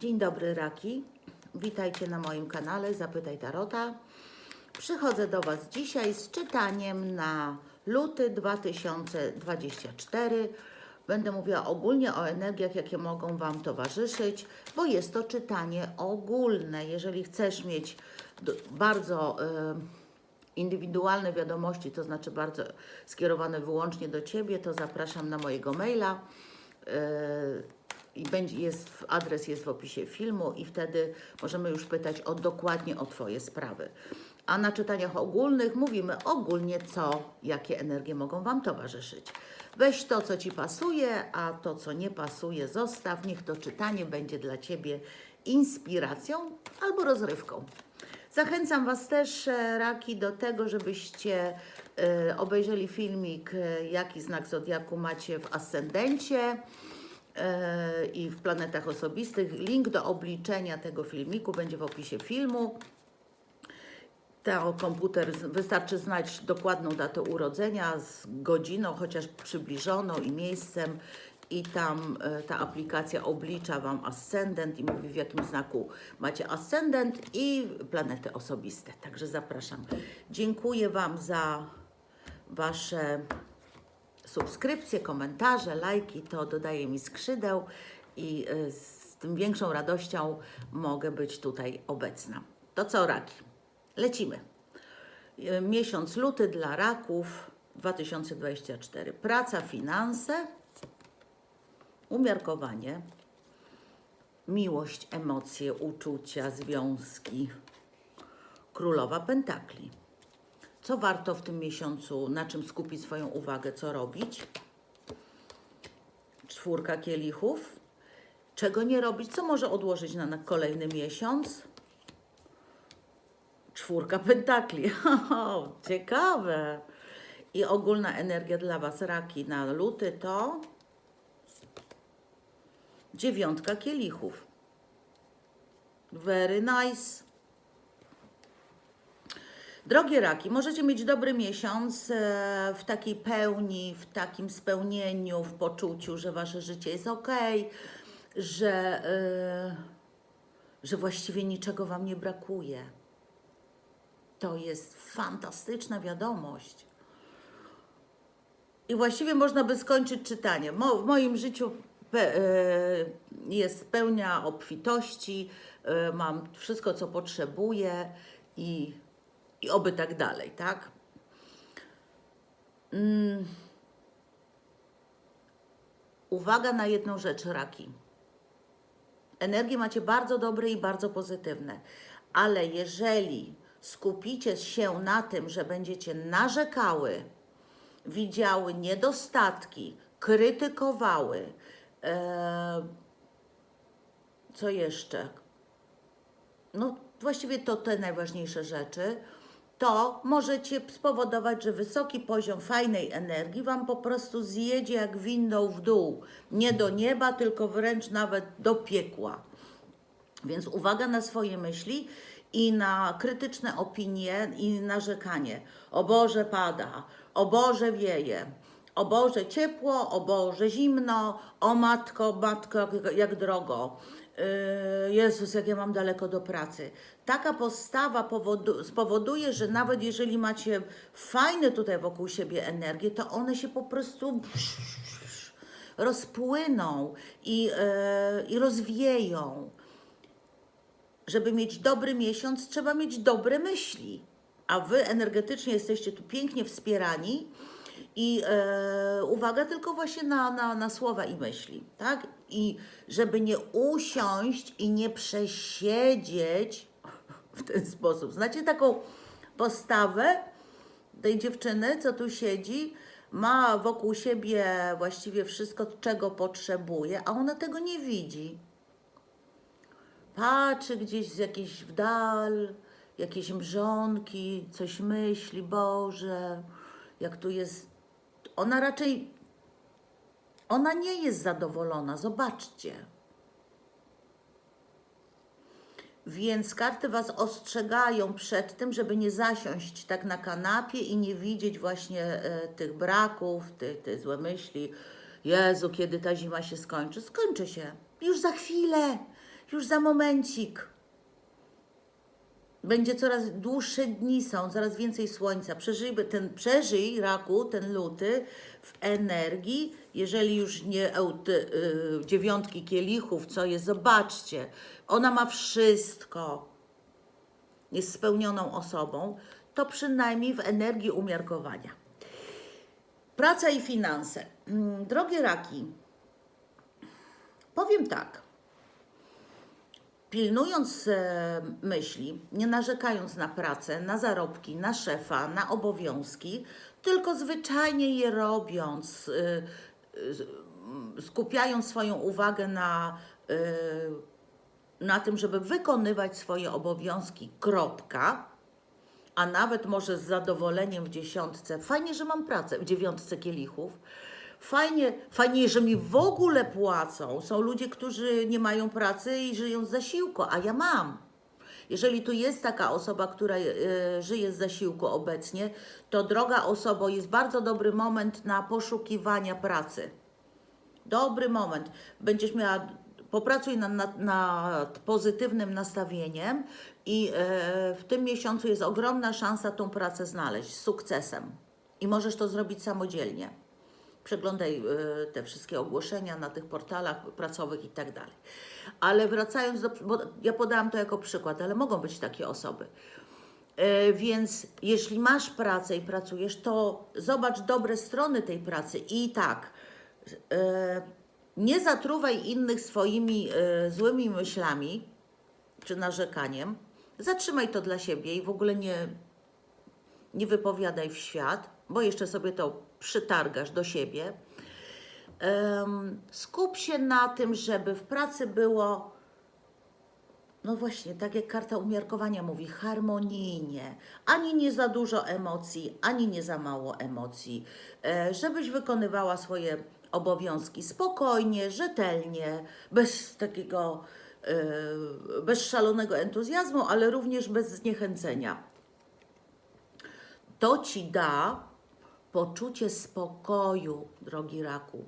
Dzień dobry Raki, witajcie na moim kanale Zapytaj Tarota. Przychodzę do Was dzisiaj z czytaniem na luty 2024. Będę mówiła ogólnie o energiach, jakie mogą Wam towarzyszyć, bo jest to czytanie ogólne. Jeżeli chcesz mieć bardzo e, indywidualne wiadomości, to znaczy bardzo skierowane wyłącznie do Ciebie, to zapraszam na mojego maila. I będzie, jest, adres jest w opisie filmu i wtedy możemy już pytać o dokładnie o Twoje sprawy. A na czytaniach ogólnych mówimy ogólnie co, jakie energie mogą Wam towarzyszyć. Weź to, co Ci pasuje, a to, co nie pasuje, zostaw. Niech to czytanie będzie dla Ciebie inspiracją albo rozrywką. Zachęcam Was też, e, Raki, do tego, żebyście e, obejrzeli filmik, e, jaki znak Zodiaku macie w ascendencie i w planetach osobistych. Link do obliczenia tego filmiku będzie w opisie filmu. To komputer, wystarczy znać dokładną datę urodzenia z godziną, chociaż przybliżoną i miejscem i tam e, ta aplikacja oblicza Wam ascendent i mówi w jakim znaku macie ascendent i planety osobiste. Także zapraszam. Dziękuję Wam za Wasze subskrypcje, komentarze, lajki. To dodaje mi skrzydeł i e, z tym większą radością mogę być tutaj obecna. To co, Raki? Lecimy. E, Miesiąc luty dla raków 2024. Praca, finanse, umiarkowanie, miłość, emocje, uczucia, związki. Królowa Pentakli. Co warto w tym miesiącu, na czym skupić swoją uwagę, co robić? Czwórka kielichów. Czego nie robić, co może odłożyć na, kolejny miesiąc? Czwórka pentakli. Ciekawe. I ogólna energia dla Was, raki, na luty to dziewiątka kielichów. Very nice. Drogie raki, możecie mieć dobry miesiąc e, w takiej pełni, w takim spełnieniu, w poczuciu, że wasze życie jest ok, że, e, że właściwie niczego wam nie brakuje. To jest fantastyczna wiadomość. I właściwie można by skończyć czytanie. Mo, w moim życiu pe, e, jest pełnia obfitości, e, mam wszystko, co potrzebuję i, i oby tak dalej, tak? Mm. Uwaga na jedną rzecz, raki. Energie macie bardzo dobre i bardzo pozytywne, ale jeżeli skupicie się na tym, że będziecie narzekały, widziały niedostatki, krytykowały, e, co jeszcze? No, właściwie to te najważniejsze rzeczy, to możecie spowodować, że wysoki poziom fajnej energii Wam po prostu zjedzie jak windą w dół. Nie do nieba, tylko wręcz nawet do piekła. Więc uwaga na swoje myśli i na krytyczne opinie i narzekanie. O Boże pada, o Boże wieje, o Boże ciepło, o Boże zimno, o matko, matko, jak, drogo. Yy, Jezus, jak ja mam daleko do pracy. Taka postawa powodu, spowoduje, że nawet jeżeli macie fajne tutaj wokół siebie energie, to one się po prostu rozpłyną i, yy, i rozwieją żeby mieć dobry miesiąc, trzeba mieć dobre myśli. A wy energetycznie jesteście tu pięknie wspierani. I uwaga tylko właśnie na, na, na słowa i myśli, tak? I żeby nie usiąść i nie przesiedzieć w ten sposób. Znacie taką postawę tej dziewczyny, co tu siedzi, ma wokół siebie właściwie wszystko, czego potrzebuje, a ona tego nie widzi patrzy gdzieś z jakiejś w dal, jakieś mrzonki, coś myśli, Boże, jak tu jest. Ona raczej, ona nie jest zadowolona, zobaczcie. Więc karty Was ostrzegają przed tym, żeby nie zasiąść tak na kanapie i nie widzieć właśnie e, tych braków, te, te złe myśli. Jezu, kiedy ta zima się skończy? Skończy się. Już za chwilę. już za momencik. Będzie coraz dłuższe dni są, coraz więcej słońca. Przeżyj ten, przeżyj raku, ten luty w energii, jeżeli już nie y, dziewiątki kielichów, co jest, zobaczcie, ona ma wszystko, jest spełnioną osobą, to przynajmniej w energii umiarkowania. Praca i finanse. Mm, Drogie raki, powiem tak pilnując e, myśli, nie narzekając na pracę, na zarobki, na szefa, na obowiązki, tylko zwyczajnie je robiąc, y, y, skupiając swoją uwagę na, na tym, żeby wykonywać swoje obowiązki, kropka, a nawet może z zadowoleniem w dziesiątce. Fajnie, że mam pracę w dziewiątce kielichów. Fajnie, fajnie, że mi w ogóle płacą. Są ludzie, którzy nie mają pracy i żyją z zasiłku, a ja mam. Jeżeli tu jest taka osoba, która e, żyje z zasiłku obecnie, to droga osoba, jest bardzo dobry moment na poszukiwania pracy. Dobry moment. Będziesz miała, popracuj nad, nad, nad pozytywnym nastawieniem i e, w tym miesiącu jest ogromna szansa tą pracę znaleźć z sukcesem. I możesz to zrobić samodzielnie. Przeglądaj e, te wszystkie ogłoszenia na tych portalach pracowych i tak dalej. Ale wracając do, bo ja podałam to jako przykład, ale mogą być takie osoby. E, Więc jeśli masz pracę i pracujesz, to zobacz dobre strony tej pracy i tak, e, nie zatruwaj innych swoimi złymi myślami czy narzekaniem. Zatrzymaj to dla siebie i w ogóle nie, nie wypowiadaj w świat, bo jeszcze sobie to przytargasz do siebie. Skup się na tym, żeby w pracy było, no właśnie, tak jak karta umiarkowania mówi, harmonijnie. Ani nie za dużo emocji, ani nie za mało emocji. E, żebyś wykonywała swoje obowiązki spokojnie, rzetelnie, bez takiego, e, bez szalonego entuzjazmu, ale również bez zniechęcenia. To ci da poczucie spokoju, drogi raku.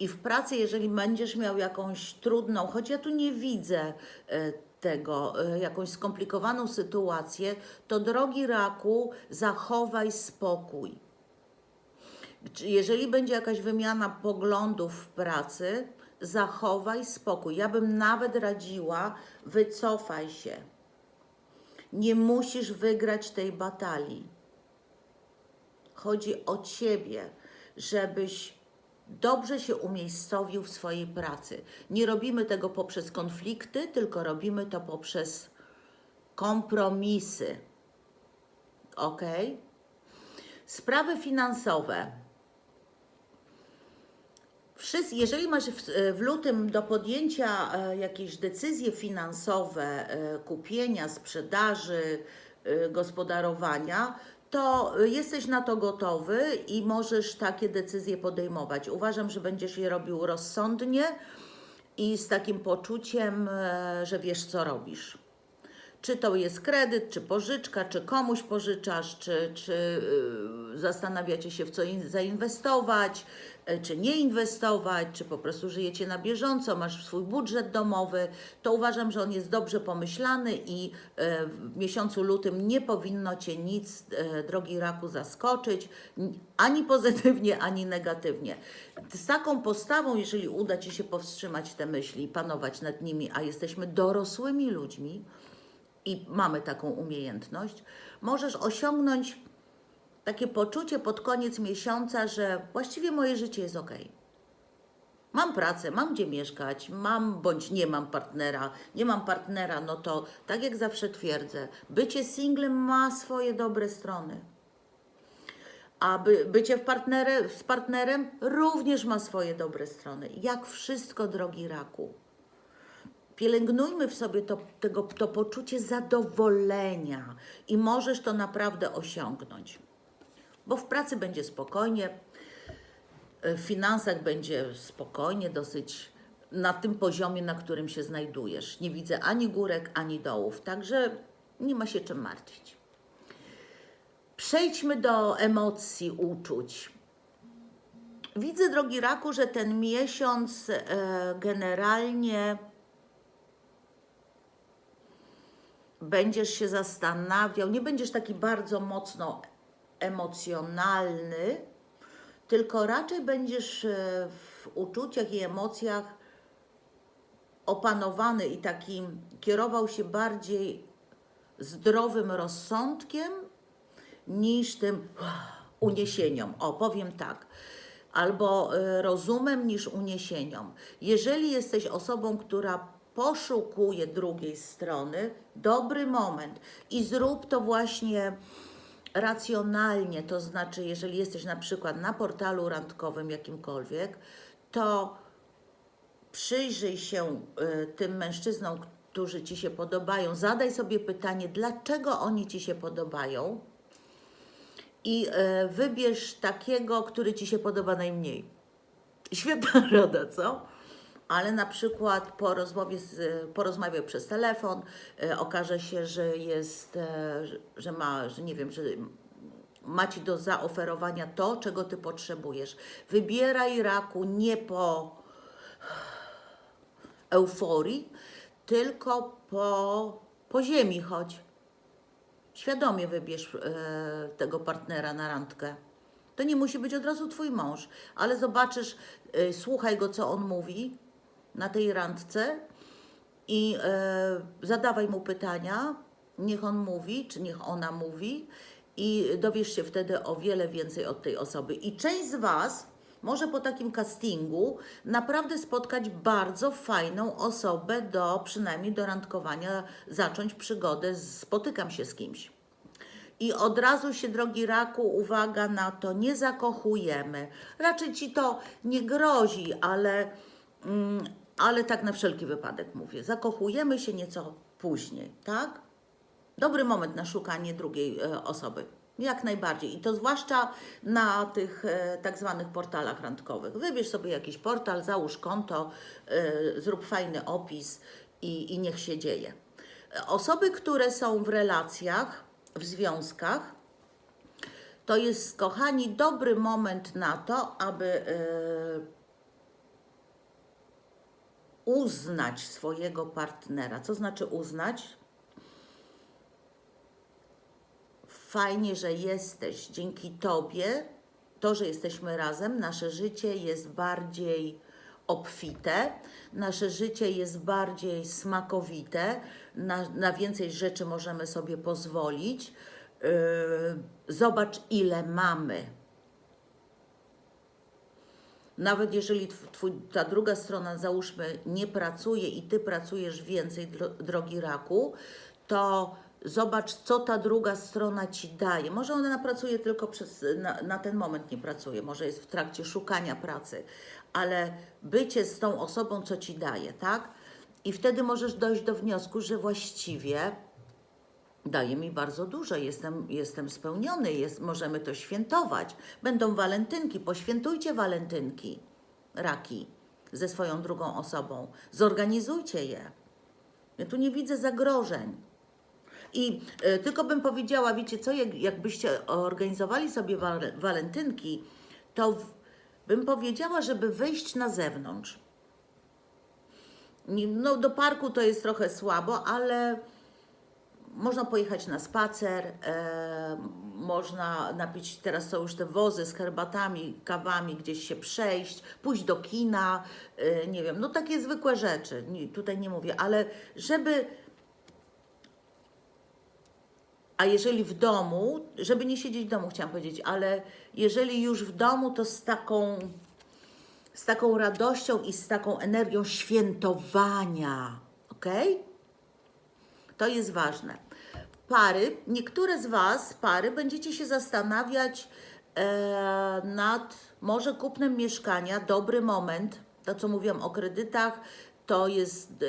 I w pracy, jeżeli będziesz miał jakąś trudną, choć ja tu nie widzę e, tego, e, jakąś skomplikowaną sytuację, to drogi raku, zachowaj spokój. Jeżeli będzie jakaś wymiana poglądów w pracy, zachowaj spokój. Ja bym nawet radziła, wycofaj się. Nie musisz wygrać tej batalii. Chodzi o ciebie, żebyś dobrze się umiejscowił w swojej pracy. Nie robimy tego poprzez konflikty, tylko robimy to poprzez kompromisy. Ok? Sprawy finansowe. Wszyscy, jeżeli masz w, w lutym do podjęcia e, jakieś decyzje finansowe, e, kupienia, sprzedaży, e, gospodarowania, to jesteś na to gotowy i możesz takie decyzje podejmować. Uważam, że będziesz je robił rozsądnie i z takim poczuciem, e, że wiesz, co robisz. Czy to jest kredyt, czy pożyczka, czy komuś pożyczasz, czy, czy yy, zastanawiacie się, w co in, zainwestować, czy nie inwestować, czy po prostu żyjecie na bieżąco, masz swój budżet domowy, to uważam, że on jest dobrze pomyślany i yy, w miesiącu lutym nie powinno Cię nic, yy, drogi raku, zaskoczyć, ani pozytywnie, ani negatywnie. Z taką postawą, jeżeli uda Ci się powstrzymać te myśli i panować nad nimi, a jesteśmy dorosłymi ludźmi, i mamy taką umiejętność, możesz osiągnąć takie poczucie pod koniec miesiąca, że właściwie moje życie jest ok. Mam pracę, mam gdzie mieszkać, mam bądź nie mam partnera. Nie mam partnera, no to tak jak zawsze twierdzę, bycie singlem ma swoje dobre strony. A by, bycie w partnerze, z partnerem również ma swoje dobre strony. Jak wszystko, drogi raku pielęgnujmy w sobie to, tego, to poczucie zadowolenia i możesz to naprawdę osiągnąć bo w pracy będzie spokojnie, e, w finansach będzie spokojnie, dosyć na tym poziomie, na którym się znajdujesz. Nie widzę ani górek, ani dołów, także nie ma się czym martwić. Przejdźmy do emocji, uczuć. Widzę, drogi raku, że ten miesiąc e, generalnie będziesz się zastanawiał, nie będziesz taki bardzo mocno emocjonalny, tylko raczej będziesz e, w uczuciach i emocjach opanowany i takim kierował się bardziej zdrowym rozsądkiem niż tym uniesieniom. O, powiem tak. Albo e, rozumem niż uniesieniom. Jeżeli jesteś osobą, która poszukuje drugiej strony, dobry moment i zrób to właśnie racjonalnie, to znaczy, jeżeli jesteś na przykład na portalu randkowym jakimkolwiek, to przyjrzyj się y, tym mężczyznom, którzy ci się podobają, zadaj sobie pytanie, dlaczego oni ci się podobają i y, wybierz takiego, który ci się podoba najmniej. Świetna rada, co? Ale na przykład po rozmowie, z, porozmawiał przez telefon, y, okaże się, że jest, e, że ma, że nie wiem, że ma ci do zaoferowania to, czego ty potrzebujesz. Wybieraj raku nie po euforii, tylko po, po ziemi chodź. Świadomie wybierz e, tego partnera na randkę. To nie musi być od razu twój mąż, ale zobaczysz, e, słuchaj go, co on mówi na tej randce i e, zadawaj mu pytania, niech on mówi, czy niech ona mówi i dowiesz się wtedy o wiele więcej od tej osoby. I część z Was może po takim castingu naprawdę spotkać bardzo fajną osobę do przynajmniej do randkowania, zacząć przygodę, z- spotykam się z kimś. I od razu się, drogi raku, uwaga na to, nie zakochujemy. Raczej ci to nie grozi, ale, mm, ale tak na wszelki wypadek mówię. Zakochujemy się nieco później, tak? Dobry moment na szukanie drugiej e, osoby. Jak najbardziej. I to zwłaszcza na tych e, tak zwanych portalach randkowych. Wybierz sobie jakiś portal, załóż konto, e, zrób fajny opis i, i niech się dzieje. Osoby, które są w relacjach, w związkach, to jest, kochani, dobry moment na to, aby e, uznać swojego partnera. Co znaczy uznać? Fajnie, że jesteś. Dzięki Tobie, to, że jesteśmy razem, nasze życie jest bardziej obfite, nasze życie jest bardziej smakowite, na, na więcej rzeczy możemy sobie pozwolić. Yy, zobacz, ile mamy. Nawet jeżeli tw- twój, ta druga strona, załóżmy, nie pracuje i ty pracujesz więcej, dro, drogi raku, to zobacz, co ta druga strona ci daje. Może ona napracuje tylko przez, na, na ten moment nie pracuje, może jest w trakcie szukania pracy, ale bycie z tą osobą, co ci daje, tak? I wtedy możesz dojść do wniosku, że właściwie daje mi bardzo dużo, jestem, jestem spełniony, jest, możemy to świętować. Będą walentynki, poświętujcie walentynki, raki, ze swoją drugą osobą. Zorganizujcie je. Ja tu nie widzę zagrożeń. I y, tylko bym powiedziała, wiecie co, jak, jakbyście organizowali sobie wal, walentynki, to w, bym powiedziała, żeby wyjść na zewnątrz. No, do parku to jest trochę słabo, ale można pojechać na spacer, e, można napić, teraz są już te wozy z herbatami, kawami, gdzieś się przejść, pójść do kina, e, nie wiem, no takie zwykłe rzeczy, nie, tutaj nie mówię, ale żeby. A jeżeli w domu, żeby nie siedzieć w domu, chciałam powiedzieć, ale jeżeli już w domu, to z taką, z taką radością i z taką energią świętowania, okej? To jest ważne. Pary, niektóre z Was, pary, będziecie się zastanawiać e, nad może kupnem mieszkania, dobry moment. To, co mówiłam o kredytach, to jest,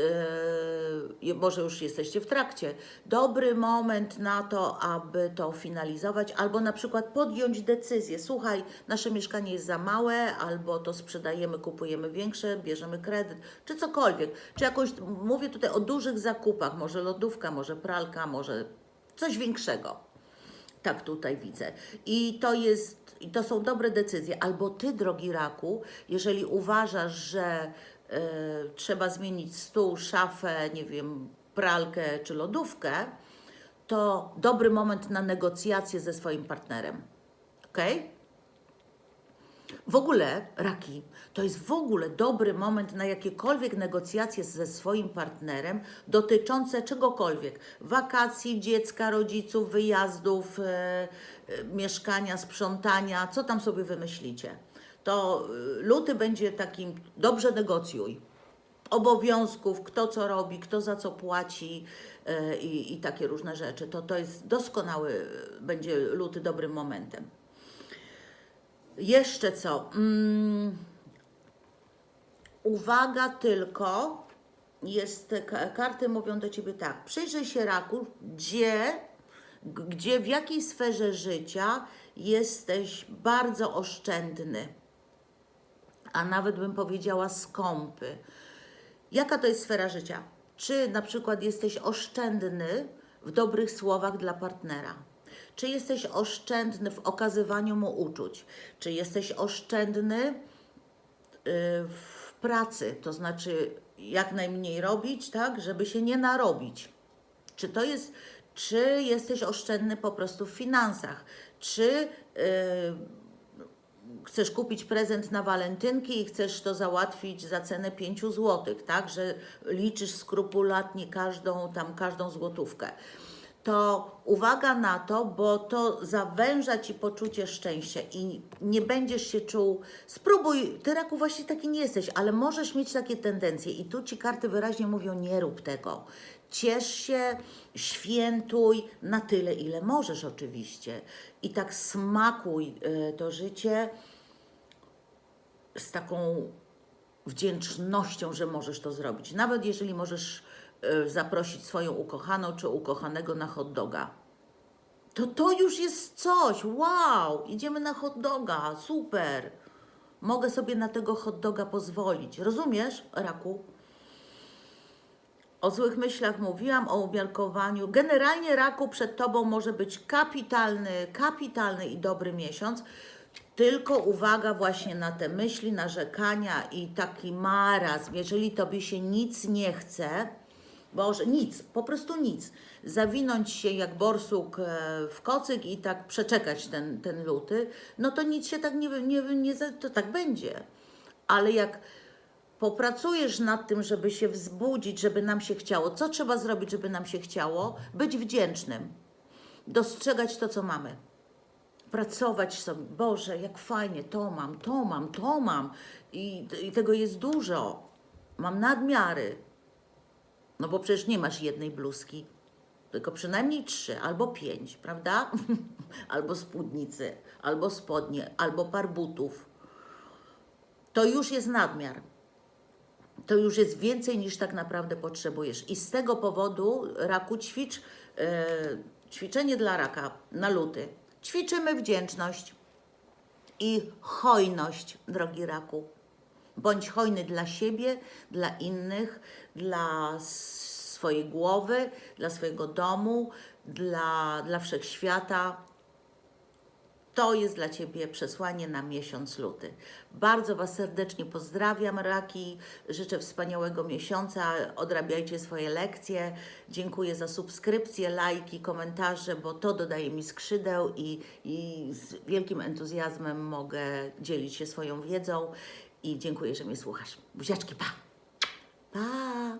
e, może już jesteście w trakcie, dobry moment na to, aby to finalizować, albo na przykład podjąć decyzję. Słuchaj, nasze mieszkanie jest za małe, albo to sprzedajemy, kupujemy większe, bierzemy kredyt, czy cokolwiek. Czy jakąś, mówię tutaj o dużych zakupach, może lodówka, może pralka, może coś większego. Tak tutaj widzę. I to jest, i to są dobre decyzje. Albo ty, drogi raku, jeżeli uważasz, że e, trzeba zmienić stół, szafę, nie wiem, pralkę czy lodówkę, to dobry moment na negocjacje ze swoim partnerem. Ok? W ogóle, raki, to jest w ogóle dobry moment na jakiekolwiek negocjacje ze swoim partnerem dotyczące czegokolwiek. Wakacji, dziecka, rodziców, wyjazdów, e, e, mieszkania, sprzątania, co tam sobie wymyślicie. To e, luty będzie takim, dobrze negocjuj. Obowiązków, kto co robi, kto za co płaci i, takie różne rzeczy. To, to jest doskonały, będzie luty dobrym momentem. Jeszcze co? Mm, uwaga tylko, jest, ka- karty mówią do Ciebie tak, przyjrzyj się raku, gdzie, gdzie w jakiej sferze życia jesteś bardzo oszczędny, a nawet bym powiedziała skąpy. Jaka to jest sfera życia? Czy na przykład jesteś oszczędny w dobrych słowach dla partnera? Czy jesteś oszczędny w okazywaniu mu uczuć? Czy jesteś oszczędny y, w pracy, to znaczy jak najmniej robić, tak, żeby się nie narobić? Czy to jest, czy jesteś oszczędny po prostu w finansach? Czy y, chcesz kupić prezent na walentynki i chcesz to załatwić za cenę 5 zł, tak, że liczysz skrupulatnie każdą tam każdą złotówkę. To uwaga na to, bo to zawęża ci poczucie szczęścia i nie będziesz się czuł. Spróbuj, ty raku właśnie taki nie jesteś, ale możesz mieć takie tendencje i tu ci karty wyraźnie mówią: nie rób tego. Ciesz się, świętuj na tyle, ile możesz, oczywiście. I tak smakuj y, to życie z taką wdzięcznością, że możesz to zrobić. Nawet jeżeli możesz zaprosić swoją ukochaną czy ukochanego na hot doga. To to już jest coś. Wow, idziemy na hot doga. Super. Mogę sobie na tego hot doga pozwolić. Rozumiesz, raku? O złych myślach mówiłam, o umiarkowaniu. Generalnie raku przed tobą może być kapitalny, kapitalny i dobry miesiąc. Tylko uwaga właśnie na te myśli, narzekania i taki marazm. Jeżeli tobie się nic nie chce, Boże, nic, po prostu nic. Zawinąć się jak borsuk e, w kocyk i tak przeczekać ten, ten luty, no to nic się tak nie, nie, nie, to tak będzie. Ale jak popracujesz nad tym, żeby się wzbudzić, żeby nam się chciało, co trzeba zrobić, żeby nam się chciało? Być wdzięcznym, dostrzegać to, co mamy pracować sobie. Boże, jak fajnie, to mam, to mam, to mam. I, I tego jest dużo. Mam nadmiary. No bo przecież nie masz jednej bluzki, tylko przynajmniej trzy albo pięć, prawda? albo spódnicy, albo spodnie, albo par butów. To już jest nadmiar. To już jest więcej niż tak naprawdę potrzebujesz. I z tego powodu raku ćwicz e, ćwiczenie dla raka na luty. Ćwiczymy wdzięczność i hojność, drogi raku. Bądź hojny dla siebie, dla innych, dla swojej głowy, dla swojego domu, dla, dla wszechświata. To jest dla Ciebie przesłanie na miesiąc luty. Bardzo Was serdecznie pozdrawiam, Raki. Życzę wspaniałego miesiąca. Odrabiajcie swoje lekcje. Dziękuję za subskrypcje, lajki, komentarze, bo to dodaje mi skrzydeł i, i z wielkim entuzjazmem mogę dzielić się swoją wiedzą. I dziękuję, że mnie słuchasz. Buziaczki, pa! Pa!